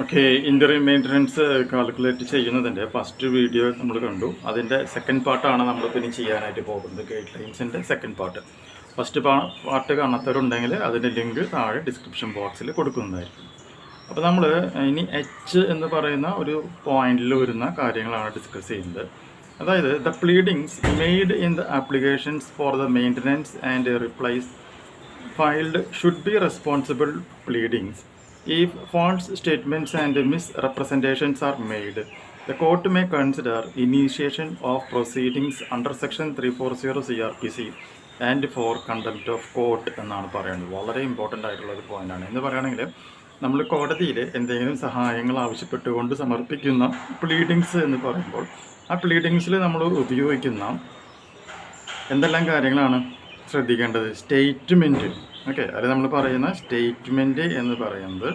Okay interview maintenance calculate ചെയ്യുന്നതിന്റെ first video നമ്മൾ കണ്ടു. അതിന്റെ സെക്കൻഡ് പാർട്ടാണ് നമ്മൾ പിന്നെ ചെയ്യാനായിട്ട് പോകുന്നത്. ഗൈഡ് ലൈൻസിന്റെ സെക്കൻഡ് പാർട്ട് ഫസ്റ്റ് പാർട്ട് കാണാത്തവരുണ്ടെങ്കിൽ അതിന്റെ ലിങ്ക് താഴെ ഡിസ്ക്രിപ്ഷൻ ബോക്സിൽ കൊടുക്കുന്നതായിരിക്കും. അപ്പോൾ നമ്മൾ ഇനി എച്ച് എന്ന് പറയുന്ന ഒരു പോയിന്റിൽ വരുന്ന കാര്യങ്ങളാണ് ഡിസ്കസ് ചെയ്യുന്നത്. അതായത് the pleadings made in the applications for the maintenance and replies filed should be responsible pleadings. If false statements and misrepresentations are made, the court may consider initiation of proceedings under section 340 CRPC and for contempt of court എന്നാണ് പറയുന്നത്. വളരെ important ആയിട്ടുള്ള ഒരു പോയിന്റാണ് എന്ന് പറയുകയാണെങ്കിൽ നമ്മൾ കോടതിയിൽ എന്തെങ്കിലും സഹായങ്ങൾ ആവശ്യപ്പെട്ടുകൊണ്ട് സമർപ്പിക്കുന്ന പ്ലീഡിങ്സ് എന്ന് പറയുമ്പോൾ ആ പ്ലീഡിങ്സിൽ നമ്മൾ ഉപയോഗിക്കുന്ന എന്തെല്ലാം കാര്യങ്ങളാണ് ശ്രദ്ധിക്കേണ്ടത്? സ്റ്റേറ്റ്മെന്റ് ഓക്കെ അതിൽ നമ്മൾ പറയുന്ന സ്റ്റേറ്റ്മെന്റ് എന്ന് പറയുന്നത്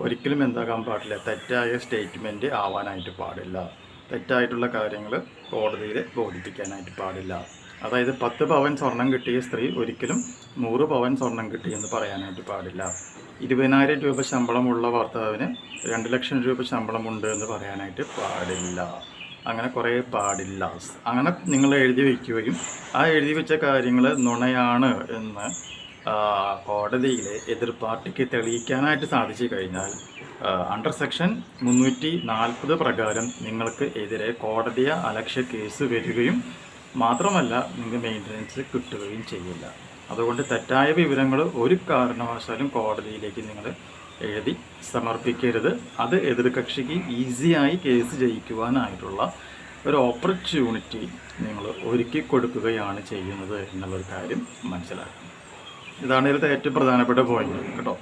ഒരിക്കലും എന്താകാൻ പാടില്ല. തെറ്റായ സ്റ്റേറ്റ്മെന്റ് ആവാനായിട്ട് പാടില്ല. തെറ്റായിട്ടുള്ള കാര്യങ്ങൾ കോടതിയിൽ ബോധിപ്പിക്കാനായിട്ട് പാടില്ല. അതായത് പത്ത് പവൻ സ്വർണം കിട്ടിയ സ്ത്രീ ഒരിക്കലും നൂറ് പവൻ സ്വർണം കിട്ടി എന്ന് പറയാനായിട്ട് പാടില്ല. ഇരുപതിനായിരം രൂപ ശമ്പളമുള്ള ഭർത്താവിന് രണ്ട് ലക്ഷം രൂപ ശമ്പളമുണ്ട് എന്ന് പറയാനായിട്ട് പാടില്ല. അങ്ങനെ കുറേ പാടില്ല. അങ്ങനെ നിങ്ങൾ എഴുതി വയ്ക്കുകയും ആ എഴുതി വെച്ച കാര്യങ്ങൾ നുണയാണ് എന്ന് കോടതിയിൽ എതിർ പാർട്ടിക്ക് തെളിയിക്കാനായിട്ട് സാധിച്ചു കഴിഞ്ഞാൽ അണ്ടർ സെക്ഷൻ മുന്നൂറ്റി നാൽപ്പത് പ്രകാരം നിങ്ങൾക്ക് എതിരെ കോടതിയ അലക്ഷ്യ കേസ് വരികയും മാത്രമല്ല നിങ്ങൾക്ക് മെയിന്റനൻസ് കിട്ടുകയും ചെയ്യില്ല. അതുകൊണ്ട് തെറ്റായ വിവരങ്ങൾ ഒരു കാരണവശാലും കോടതിയിലേക്ക് നിങ്ങൾ എഴുതി സമർപ്പിക്കരുത്. അത് എതിർകക്ഷിക്ക് ഈസിയായി കേസ് ജയിക്കുവാനായിട്ടുള്ള ഒരു ഓപ്പർച്യൂണിറ്റി നിങ്ങൾ ഒരുക്കി കൊടുക്കുകയാണ് ചെയ്യുന്നത് എന്നുള്ളൊരു കാര്യം മനസ്സിലാക്കണം. ഇതാണ് ഇതിലത്തെ ഏറ്റവും പ്രധാനപ്പെട്ട പോയിന്റ് കേട്ടോ.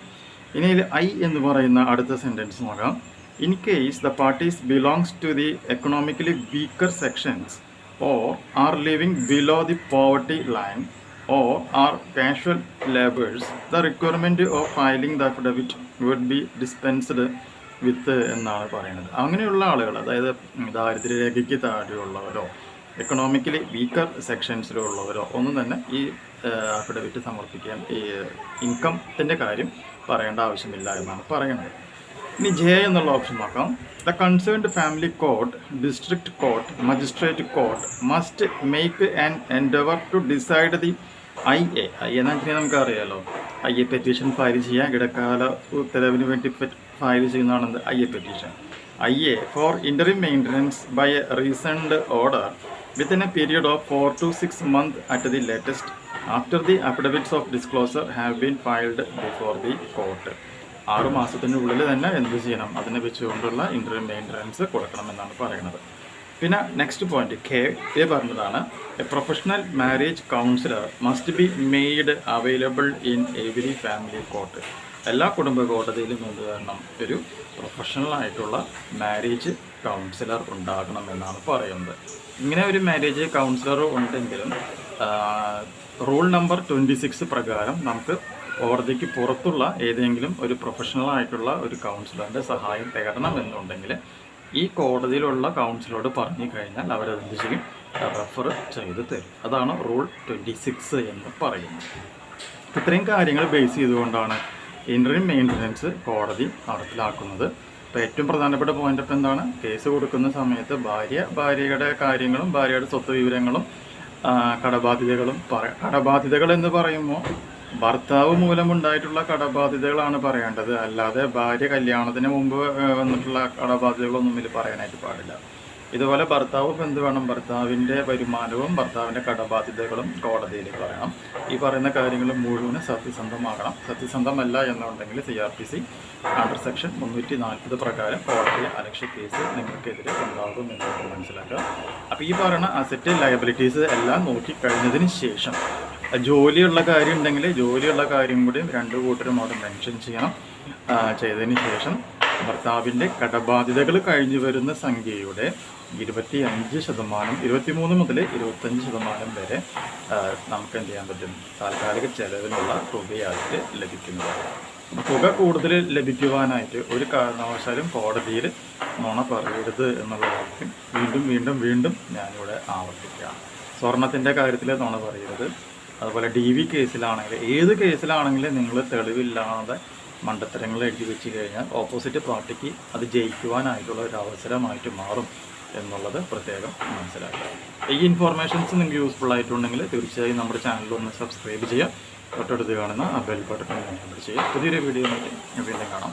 ഇനി ഐ എന്ന് പറയുന്ന അടുത്ത സെന്റൻസ് നോക്കാം. In case the parties belongs to the economically weaker sections or are living below the poverty line or are casual labours the requirement of filing the affidavit would be dispensed with എന്നാണ് പറയുന്നത്. അങ്ങനെയുള്ള ആളുകൾ അതായത് ദാരിദ്ര്യരേഖയ്ക്ക് താഴെയുള്ളവരോ economically weaker സെക്ഷൻസിലുള്ളവരോ ഒന്നും തന്നെ ഈ affidavit സമർപ്പിക്കാൻ ഈ ഇൻകത്തിന്റെ കാര്യം പറയേണ്ട ആവശ്യമില്ല എന്നാണ് പറയുന്നത്. ഇനി ജെ എന്നുള്ള ഓപ്ഷൻ നോക്കാം. The concerned family court district court magistrate court must make an endeavour to decide the I A I എന്ന് വെച്ചാൽ നമുക്കറിയാലോ ഐ എ പെറ്റീഷൻ ഫയൽ ചെയ്യാൻ ഇടക്കാല ഉത്തരവിന് വേണ്ടി ഫയൽ ചെയ്യുന്നതാണ് I A petition I A for interim maintenance by a reasoned order within a period of four to six month at the latest after the affidavits of disclosure have been filed before the court ആറു മാസത്തിനുള്ളിൽ തന്നെ എന്ത് ചെയ്യണം? അതിനെ വെച്ചുകൊണ്ടുള്ള interview maintenance കൊടുക്കണം എന്നാണ് പറയുന്നത്. പിന്നെ നെക്സ്റ്റ് പോയിന്റ് കെ എ പറഞ്ഞതാണ് a professional marriage counsellor must be made available in every family court എല്ലാ കുടുംബ കോടതിയിലും വേണം ഒരു പ്രൊഫഷണൽ ആയിട്ടുള്ള മാരേജ് കൗൺസിലർ ഉണ്ടാകണം എന്നാണ് പറയുന്നത്. ഇങ്ങനെ ഒരു മാരേജ് കൗൺസിലർ ഉണ്ടെങ്കിലും റൂൾ നമ്പർ ട്വന്റി സിക്സ് പ്രകാരം നമുക്ക് കോടതിക്ക് പുറത്തുള്ള ഏതെങ്കിലും ഒരു പ്രൊഫഷണൽ ആയിട്ടുള്ള ഒരു കൗൺസിലറിന്റെ സഹായം തേടണം എന്നുണ്ടെങ്കിൽ ഈ കോടതിയിലുള്ള കൗൺസിലറോട് പറഞ്ഞു കഴിഞ്ഞാൽ അവരതെന്ത് ചെയ്യും? റെഫർ ചെയ്ത് തരും. അതാണ് റൂൾ ട്വന്റി സിക്സ് എന്ന് പറയുന്നത്. ഇത്രയും കാര്യങ്ങൾ ബേസ് ചെയ്തുകൊണ്ടാണ് ഇന്റർവ്യൂ മെയിന്റനൻസ് കോടതി നടപ്പിലാക്കുന്നത്. അപ്പോൾ ഏറ്റവും പ്രധാനപ്പെട്ട പോയിന്റ് ഇപ്പം എന്താണ്? കേസ് കൊടുക്കുന്ന സമയത്ത് ഭാര്യ ഭാര്യയുടെ കാര്യങ്ങളും ഭാര്യയുടെ സ്വത്ത് വിവരങ്ങളും കടബാധ്യതകളും പറ കടബാധ്യതകൾ എന്ന് പറയുമ്പോൾ ഭർത്താവ് മൂലമുണ്ടായിട്ടുള്ള കടബാധ്യതകളാണ് പറയേണ്ടത്. അല്ലാതെ ഭാര്യ കല്യാണത്തിന് മുമ്പ് വന്നിട്ടുള്ള കടബാധ്യതകളൊന്നും ഇതിൽ പറയാനായിട്ട് പാടില്ല. ഇതുപോലെ ഭർത്താവ് എന്ത് വേണം ഭർത്താവിന്റെ വരുമാനവും ഭർത്താവിന്റെ കടബാധ്യതകളും കോടതിയിൽ പറയണം. ഈ പറയുന്ന കാര്യങ്ങൾ മുഴുവനും സത്യസന്ധമാകണം. സത്യസന്ധമല്ല എന്നുണ്ടെങ്കിൽ C R P C under section മുന്നൂറ്റി നാൽപ്പത് പ്രകാരം കോടതി അലക്ഷ്യ കേസ് നിങ്ങൾക്കെതിരെ ഉണ്ടാകും എന്നൊക്കെ മനസ്സിലാക്കുക. അപ്പോൾ ഈ പറയുന്ന അസറ്റ് ലയബിലിറ്റീസ് എല്ലാം നോക്കി കഴിഞ്ഞതിന് ശേഷം ജോലിയുള്ള കാര്യം ഉണ്ടെങ്കിൽ ജോലിയുള്ള കാര്യം കൂടി രണ്ട് കൂട്ടരും അവിടെ മെൻഷൻ ചെയ്യണം ചെയ്തതിന് ശേഷം ഭർത്താവിന്റെ കടബാധ്യതകൾ കഴിഞ്ഞു വരുന്ന സംഖ്യയുടെ ഇരുപത്തി അഞ്ച് ശതമാനം ഇരുപത്തിമൂന്ന് മുതൽ ഇരുപത്തഞ്ച് ശതമാനം വരെ നമുക്ക് എന്ത് ചെയ്യാൻ പറ്റും? താൽക്കാലിക ചെലവിനുള്ള തുകയായിട്ട് ലഭിക്കുന്നതാണ്. തുക കൂടുതൽ ലഭിക്കുവാനായിട്ട് ഒരു കാരണവശാലും കോടതിയിൽ നുണ പറയരുത് എന്നുള്ളതായിരിക്കും. വീണ്ടും വീണ്ടും വീണ്ടും ഞാനിവിടെ ആവർത്തിക്കുക സ്വർണത്തിന്റെ കാര്യത്തിൽ നുണ പറയരുത്. അതുപോലെ ഡി വി കേസിലാണെങ്കിൽ ഏത് കേസിലാണെങ്കിലും നിങ്ങൾ തെളിവില്ലാതെ മണ്ടത്തരങ്ങൾ എഴുതി വെച്ച് കഴിഞ്ഞാൽ ഓപ്പോസിറ്റ് പാർട്ടിക്ക് അത് ജയിക്കുവാനായിട്ടുള്ള ഒരു അവസരമായിട്ട് മാറും എന്നുള്ളത് പ്രത്യേകം മനസ്സിലാക്കുക. ഈ ഇൻഫോർമേഷൻസ് നിങ്ങൾക്ക് യൂസ്ഫുൾ ആയിട്ടുണ്ടെങ്കിൽ തീർച്ചയായും നമ്മുടെ ചാനൽ ഒന്ന് സബ്സ്ക്രൈബ് ചെയ്യുക. തൊട്ടടുത്ത് കാണുന്ന ആ ബെൽ ബട്ടൺ ചെയ്യുക. പുതിയൊരു വീഡിയോ വീണ്ടും കാണാം.